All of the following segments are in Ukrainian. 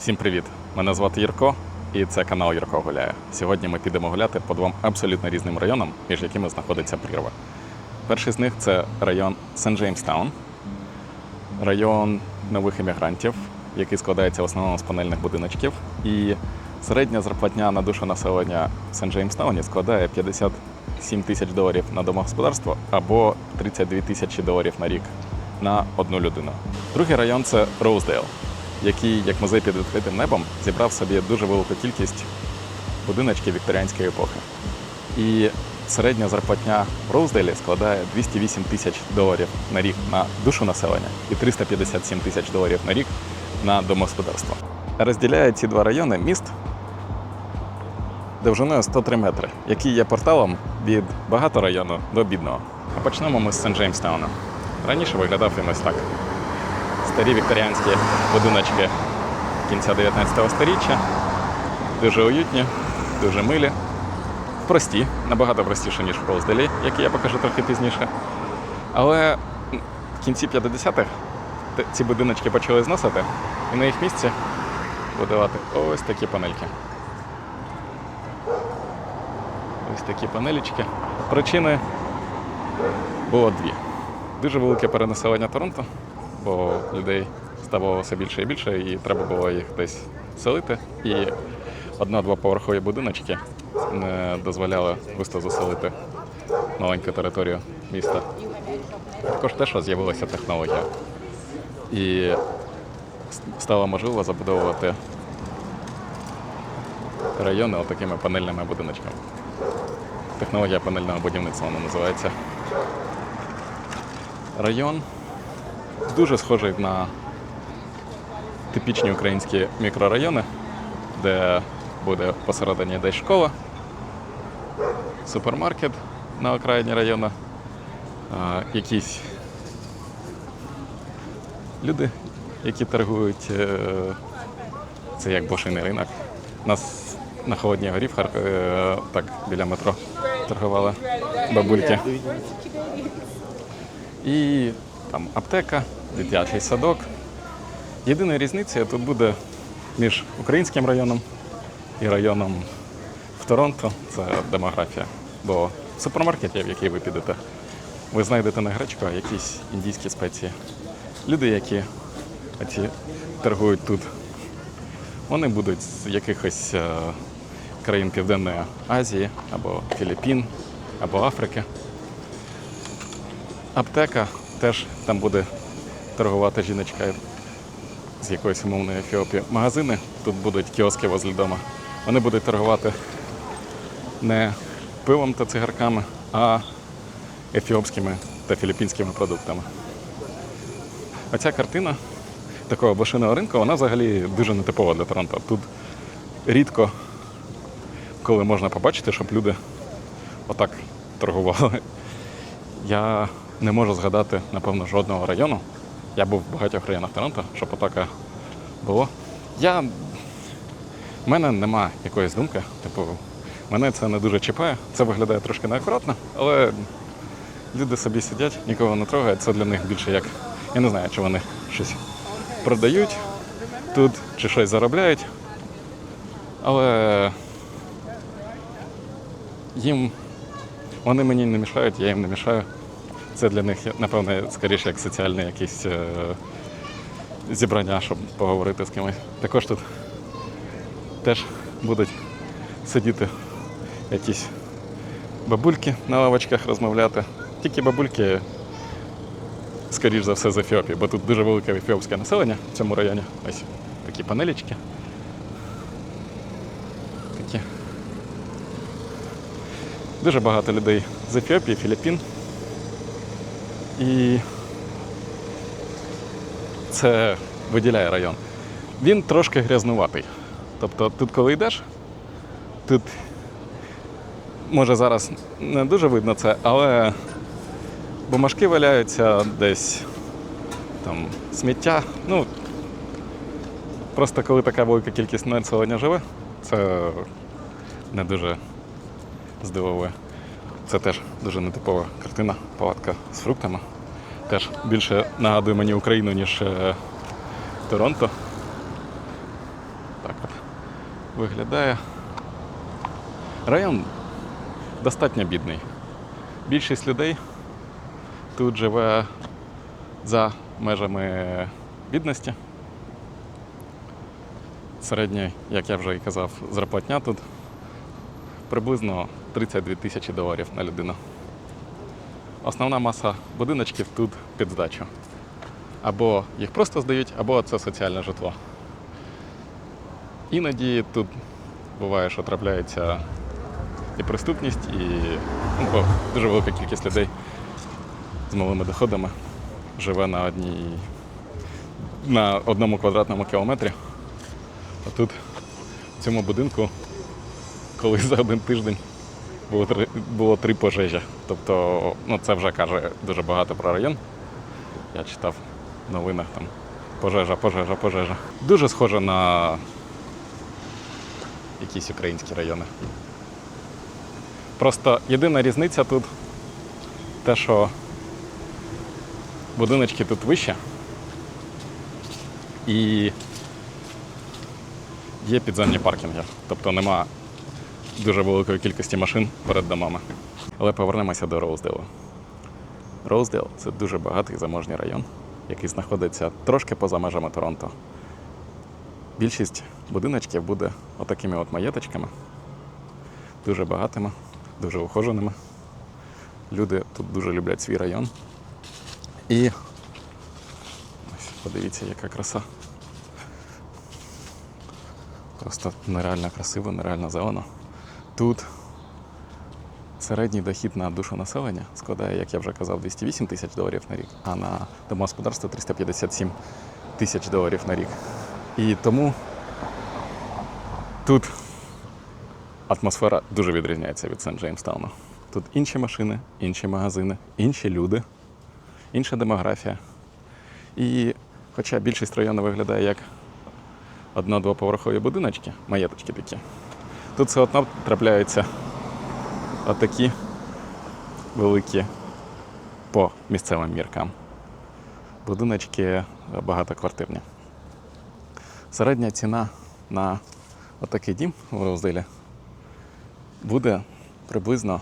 Всім привіт! Мене звати Юрко, і це канал Юрко Гуляє. Сьогодні ми підемо гуляти по двом абсолютно різним районам, між якими знаходиться прірва. Перший з них це район Сент-Джеймстаун, район нових іммігрантів, який складається в основному з панельних будиночків. І середня зарплатня на душу населення в Сент-Джеймстауні складає 57 тисяч доларів на домогосподарство або 32 тисячі доларів на рік на одну людину. Другий район це Роуздейл, який, як музей під відкритим небом, зібрав собі дуже велику кількість будиночків вікторіанської епохи. І середня зарплатня в Роуздейлі складає 208 тисяч доларів на рік на душу населення і 357 тисяч доларів на рік на домогосподарство. Розділяє ці два райони міст довжиною 103 метри, який є порталом від багато району до бідного. А почнемо ми з Сент-Джеймстауна. Раніше виглядав він ось так. Старі вікторіанські будиночки кінця 19 століття. Дуже уютні, дуже милі, прості, набагато простіше, ніж в Роуздейлі, які я покажу трохи пізніше. Але в кінці 50-х ці будиночки почали зносити, і на їх місці будувати ось такі панельки. Ось такі панелічки. Причини було дві. Дуже велике перенаселення Торонто, бо людей ставало все більше і більше, і треба було їх десь селити. І одна-двоповерхові будиночки не дозволяли густо заселити маленьку територію міста. Також те, що з'явилася технологія. І стало можливо забудовувати райони отакими панельними будиночками. Технологія панельного будівництва вона називається. Район дуже схожий на типічні українські мікрорайони, де буде посередині десь школа, супермаркет на окраїні району, якісь люди, які торгують. е, Це як блошиний ринок. Нас на Холодній горі в Харкові е, так біля метро торгували бабульки. І там аптека, дитячий садок. Єдина різниця тут буде між українським районом і районом в Торонто це демографія. Бо в супермаркеті, в який ви підете, ви знайдете не гречку, якісь індійські спеції. Люди, які оці торгують тут, вони будуть з якихось е, країн Південної Азії або Філіппін, або Африки. Аптека теж там буде торгувати жіночка з якоїсь умовної Ефіопії. Магазини тут будуть кіоски возле дома. Вони будуть торгувати не пивом та цигарками, а ефіопськими та філіппінськими продуктами. Оця картина такого блошиного ринку, вона взагалі дуже нетипова для Торонто. Тут рідко, коли можна побачити, щоб люди отак торгували. Я не можу згадати, напевно, жодного району. Я був в багатьох районах Торонто, щоб отаке було. Я... У мене нема якоїсь думки. Типу, мене це не дуже чіпає. Це виглядає трошки неакуратно, але люди собі сидять, нікого не трогають. Це для них більше як. Я не знаю, чи вони щось продають тут, чи щось заробляють. Але їм вони мені не мішають, я їм не мішаю. Це для них, напевно, скоріше як соціальне якесь е, зібрання, щоб поговорити з кимось. Також тут теж будуть сидіти якісь бабульки на лавочках розмовляти. Тільки бабульки, скоріш за все, з Ефіопії, бо тут дуже велике ефіопське населення в цьому районі. Ось такі панелічки. Такі. Дуже багато людей з Ефіопії, Філіппін. І це виділяє район. Він трошки грязнуватий. Тобто тут, коли йдеш, тут може зараз не дуже видно це, але бумажки валяються десь там сміття. Ну, просто коли така велика кількість населення живе, це не дуже здивовує. Це теж дуже нетипова картина, палатка з фруктами. Теж більше нагадує мені Україну, ніж е, Торонто. Так от виглядає. Район достатньо бідний. Більшість людей тут живе за межами бідності. Середня, як я вже і казав, зарплатня тут приблизно 32 тисячі доларів на людину. Основна маса будиночків тут під здачу. Або їх просто здають, або це соціальне житло. Іноді тут буває, що трапляється і преступність, і ну, дуже велика кількість людей з малими доходами живе на одній на одному квадратному кілометрі. А тут в цьому будинку, коли за один тиждень було три, було три пожежі. Тобто, ну це вже каже дуже багато про район. Я читав в новинах там пожежа, пожежа, пожежа. Дуже схоже на якісь українські райони. Просто єдина різниця тут те, що будиночки тут вище і є підземні паркінги. Тобто нема дуже великої кількості машин перед домами. Але повернемося до Роуздейлу. Роуздейл це дуже багатий заможній район, який знаходиться трошки поза межами Торонто. Більшість будиночків буде отакими от маєточками, дуже багатими, дуже ухоженими. Люди тут дуже люблять свій район. І ось подивіться, яка краса. Просто нереально красиво, нереально зелено. Тут середній дохід на душу населення складає, як я вже казав, 208 тисяч доларів на рік, а на домогосподарство 357 тисяч доларів на рік. І тому тут атмосфера дуже відрізняється від Сент-Джеймстауну. Тут інші машини, інші магазини, інші люди, інша демографія. І хоча більшість району виглядає як одно-двоповерхові будиночки, маєточки такі, тут все одно трапляються отакі великі по місцевим міркам. Будиночки багатоквартирні. Середня ціна на отакий дім в Роуздейлі буде приблизно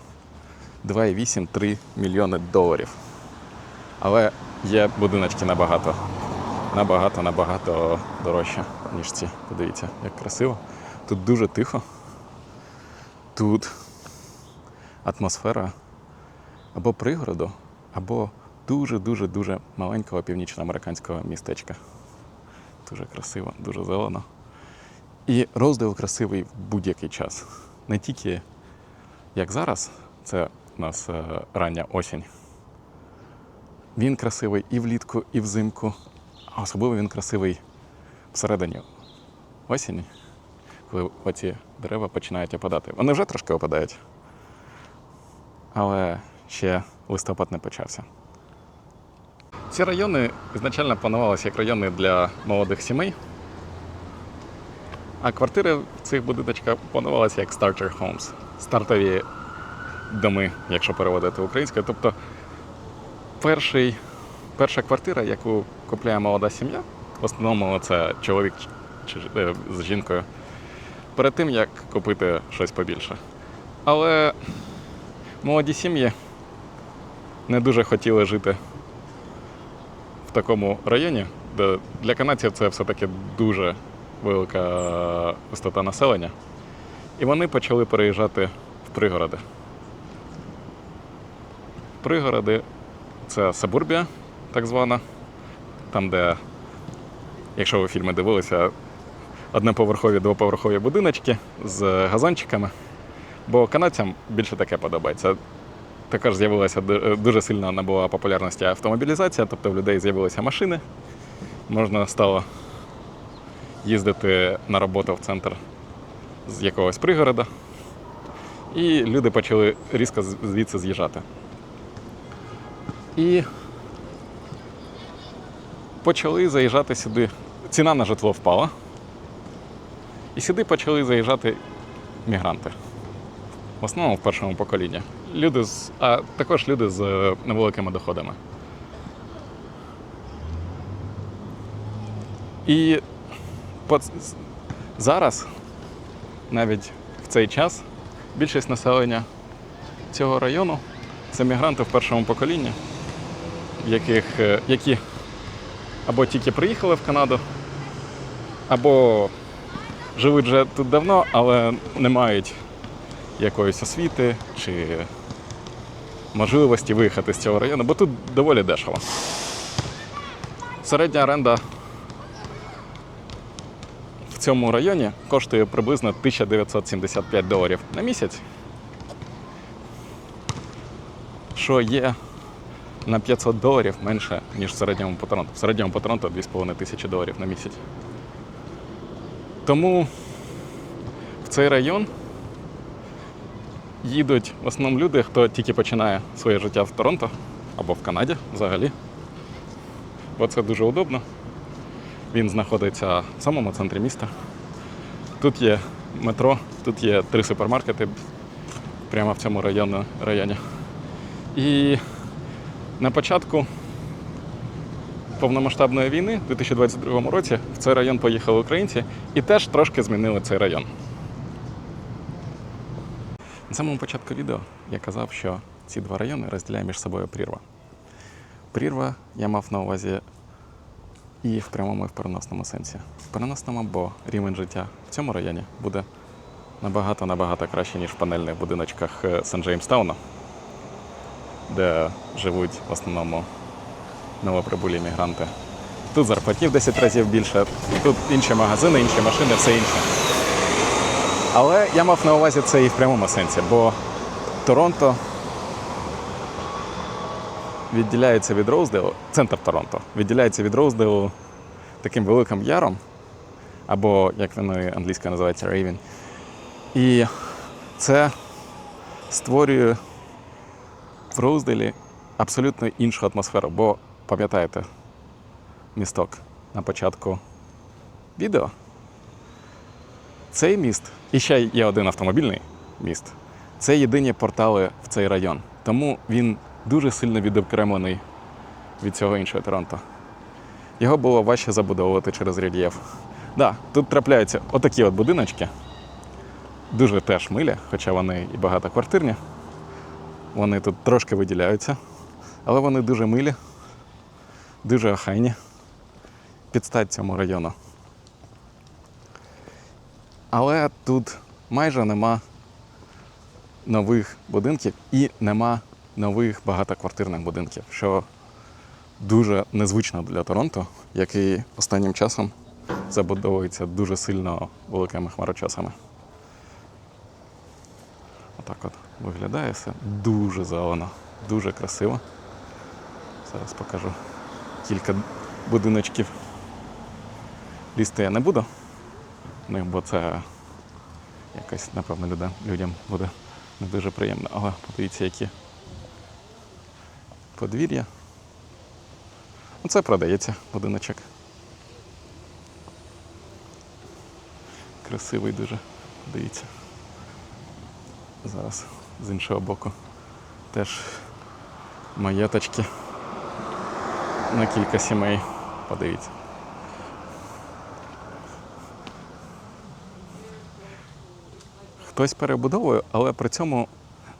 2,8-3 мільйони доларів. Але є будиночки набагато, набагато, набагато дорожче, ніж ці. Подивіться, як красиво. Тут дуже тихо. Тут атмосфера або пригороду, або дуже-дуже-дуже маленького північноамериканського містечка. Дуже красиво, дуже зелено. І розділ красивий в будь-який час. Не тільки як зараз, це у нас е, рання осінь. Він красивий і влітку, і взимку. А особливо він красивий всередині осені, коли оці дерева починають опадати. Вони вже трошки опадають. Але ще листопад не почався. Ці райони ізначально планувалися як райони для молодих сімей, а квартири в цих будиночках планувалися як starter homes, стартові доми, якщо переводити українською. Тобто перший, перша квартира, яку купляє молода сім'я, в основному це чоловік чи, е, з жінкою, перед тим як купити щось побільше. Але молоді сім'ї не дуже хотіли жити в такому районі, де для канадців це все-таки дуже велика висота населення. І вони почали переїжджати в пригороди. Пригороди це сабурбія, так звана, там, де, якщо ви фільми дивилися, одноповерхові, двоповерхові будиночки з газончиками. Бо канадцям більше таке подобається. Також з'явилася дуже сильно набула популярності автомобілізація, тобто в людей з'явилися машини. Можна стало їздити на роботу в центр з якогось пригорода. І люди почали різко звідси з'їжджати. І почали заїжджати сюди. Ціна на житло впала. І сюди почали заїжджати мігранти. В основному в першому поколінні. Люди з, а також люди з е, невеликими доходами. І по- Зараз, навіть в цей час, більшість населення цього району це мігранти в першому поколінні, яких, е, які або тільки приїхали в Канаду, або живуть вже тут давно, але не мають якоїсь освіти чи можливості виїхати з цього району, бо тут доволі дешево. Середня оренда в цьому районі коштує приблизно 1975 доларів на місяць, що є на 500 доларів менше, ніж в середньому по Торонто. В середньому по Торонто 2,5 тисячі доларів на місяць. Тому в цей район їдуть в основному люди, хто тільки починає своє життя в Торонто або в Канаді взагалі. Бо це дуже удобно. Він знаходиться в самому центрі міста. Тут є метро, тут є три супермаркети прямо в цьому районі. районі. І на початку повномасштабної війни, у 2022 році, в цей район поїхали українці і теж трошки змінили цей район. На самому початку відео я казав, що ці два райони розділяє між собою прірва. Прірва я мав на увазі і в прямому, і в переносному сенсі. В переносному, бо рівень життя в цьому районі буде набагато-набагато краще, ніж в панельних будиночках Сен-Джеймстауна, де живуть в основному новоприбулі мігранти. Тут зарплатів 10 разів більше, тут інші магазини, інші машини, все інше. Але я мав на увазі це і в прямому сенсі, бо Торонто відділяється від Роуздейлу, центр Торонто відділяється від Роуздейлу таким великим яром, або як воно англійською називається Рейвен. І це створює в Роуздейлі абсолютно іншу атмосферу, бо пам'ятаєте місток на початку відео. Цей міст, і ще є один автомобільний міст, це єдині портали в цей район. Тому він дуже сильно відокремлений від цього іншого Торонто. Його було важче забудовувати через рельєф. Да, тут трапляються отакі от будиночки, дуже теж милі, хоча вони і багатоквартирні. Вони тут трошки виділяються, але вони дуже милі, дуже охайні. Підстать цьому району. Але тут майже нема нових будинків і нема нових багатоквартирних будинків, що дуже незвично для Торонто, який останнім часом забудовується дуже сильно великими хмарочосами. Отак от виглядає все дуже зелено, дуже красиво. Зараз покажу кілька будиночків. Лізти я не буду, ну, бо це якось, напевно, людям, буде не дуже приємно. Але подивіться, які подвір'я. Оце продається будиночок. Красивий дуже, дивіться. Зараз з іншого боку теж маєточки на кілька сімей. Подивіться. Хтось перебудовує, але при цьому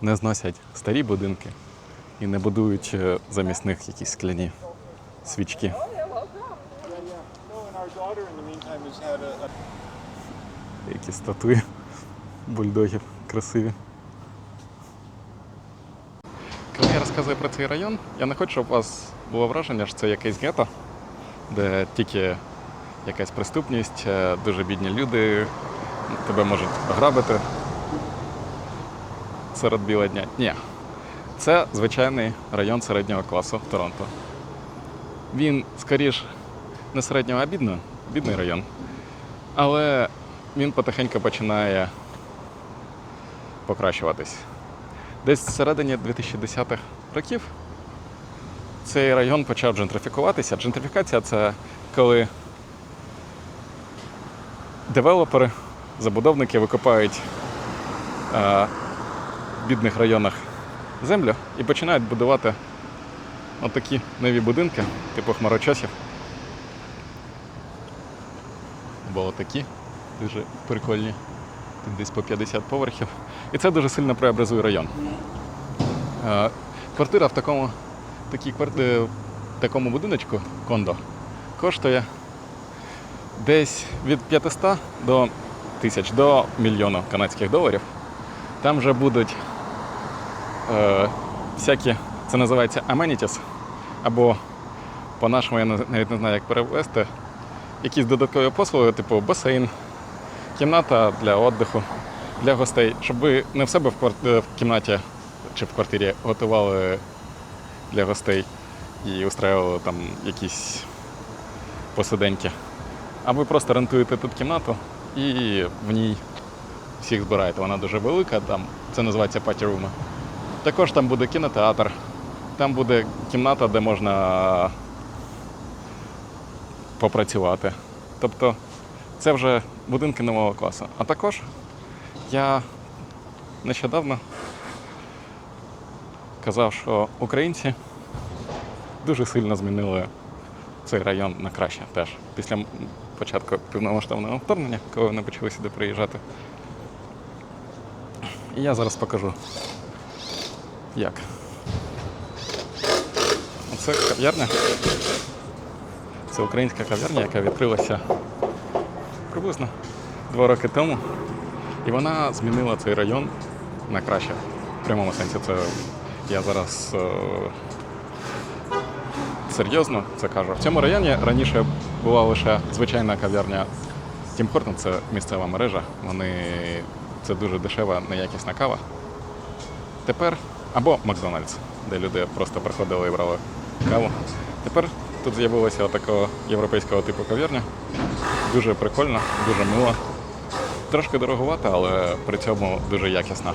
не зносять старі будинки і не будують е, замість них якісь скляні свічки. Які статуї бульдогів красиві. Коли я розказую про цей район, я не хочу, вас було враження, що це якесь гетто, де тільки якась преступність, е, дуже бідні люди, тебе можуть ограбити серед біла дня. Ні. Це звичайний район середнього класу Торонто. Він скоріш не середнього, а бідного, бідний район. Але він потихеньку починає покращуватись. Десь всередині 2010-х років цей район почав джентрифікуватися. Джентрифікація це коли девелопери, забудовники викопають е, в бідних районах землю і починають будувати отакі нові будинки, типу хмарочосів. Або отакі. Дуже прикольні. Тут десь по 50 поверхів. І це дуже сильно преобразує район. Е, Квартира в такому, такій кварти- в такому будиночку кондо коштує десь від 500 до тисяч до мільйона канадських доларів. Там вже будуть е, всякі, це називається amenities, або по-нашому я навіть не знаю, як перевести, якісь додаткові послуги, типу басейн, кімната для віддиху, для гостей, щоб ви не в себе в, квар- в кімнаті чи в квартирі готували для гостей і устраювали там якісь посиденьки. А ви просто рентуєте тут кімнату і в ній всіх збираєте. Вона дуже велика, там це називається паті-руми. Також там буде кінотеатр, там буде кімната, де можна попрацювати. Тобто це вже будинки нового класу. А також я нещодавно казав, що українці дуже сильно змінили цей район на краще теж. Після початку повномасштабного вторгнення, коли вони почали сюди приїжджати. І я зараз покажу, як. Оце кав'ярня. Це українська кав'ярня, яка відкрилася приблизно два роки тому. І вона змінила цей район на краще. В прямому сенсі це я зараз е, серйозно це кажу. В цьому районі раніше була лише звичайна кав'ярня Тім Хортон, це місцева мережа. Вони це дуже дешева, неякісна кава. Тепер або Макдональдс, де люди просто приходили і брали каву. Тепер тут з'явилася такого європейського типу кав'ярня. Дуже прикольно, дуже мило. Трошки дороговато, але при цьому дуже якісна.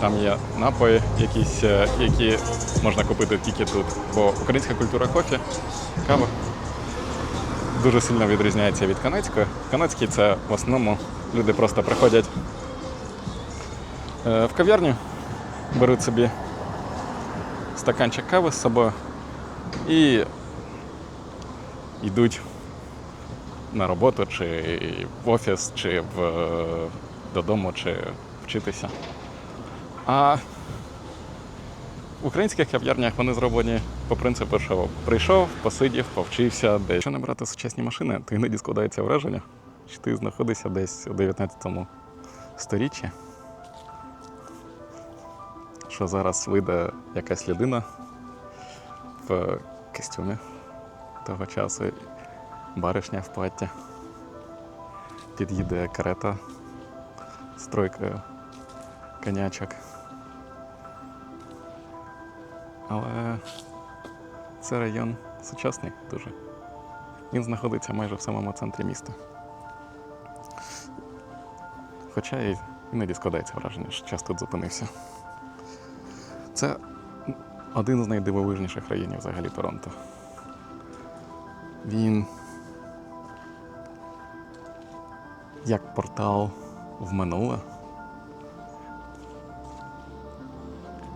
Там є напої, якісь, е, які можна купити тільки тут. Бо українська культура кофі, кава дуже сильно відрізняється від канадської. Канадський це в основному люди просто приходять е, в кав'ярню, беруть собі стаканчик кави з собою і йдуть на роботу, чи в офіс, чи в, е, додому, чи вчитися. А в українських кав'ярнях вони зроблені по принципу, що прийшов, посидів, повчився десь. Якщо не брати сучасні машини, то іноді складається враження, що ти знаходишся десь у 19 сторіччі. Що зараз вийде якась людина в костюмі того часу, баришня в платі. Під'їде карета з тройкою конячок. Але це район сучасний дуже. Він знаходиться майже в самому центрі міста. Хоча і іноді складається враження, що час тут зупинився. Це один з найдивовижніших районів взагалі Торонто. Він як портал в минуле.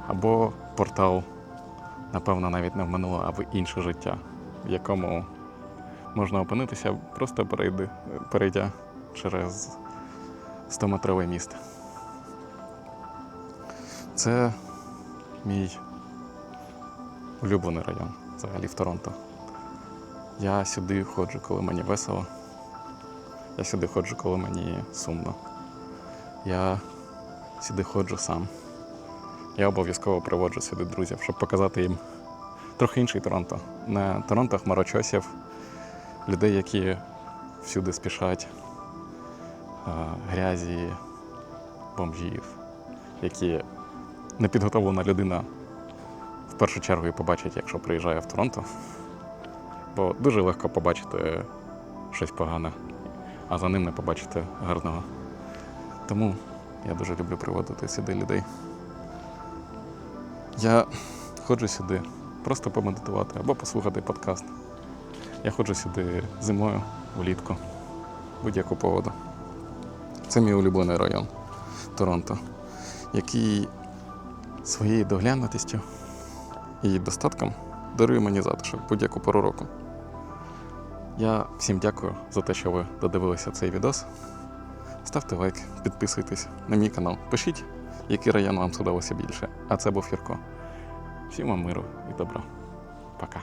Або портал, напевно, навіть не в минуле, а в інше життя, в якому можна опинитися, просто перейди, перейдя через 100-метровий міст. Це мій улюблений район взагалі в Торонто. Я сюди ходжу, коли мені весело. Я сюди ходжу, коли мені сумно. Я сюди ходжу сам. Я обов'язково приводжу сюди друзів, щоб показати їм трохи інший Торонто. Не Торонто хмарочосів, людей, які всюди спішать, е, грязі, бомжів, які непідготовлена людина в першу чергу і побачить, якщо приїжджає в Торонто. Бо дуже легко побачити щось погане, а за ним не побачити гарного. Тому я дуже люблю приводити сюди людей. Я ходжу сюди просто помедитувати або послухати подкаст. Я ходжу сюди зимою, влітку, будь-яку погоду. Це мій улюблений район Торонто, який своєю доглянутістю і достатком дарує мені затишок будь-яку пору року. Я всім дякую за те, що ви додивилися цей відос. ставте лайк, підписуйтесь на мій канал. Пишіть, який район вам сподобався більше. А це був Юрко. Всім вам миру і добра. Пока.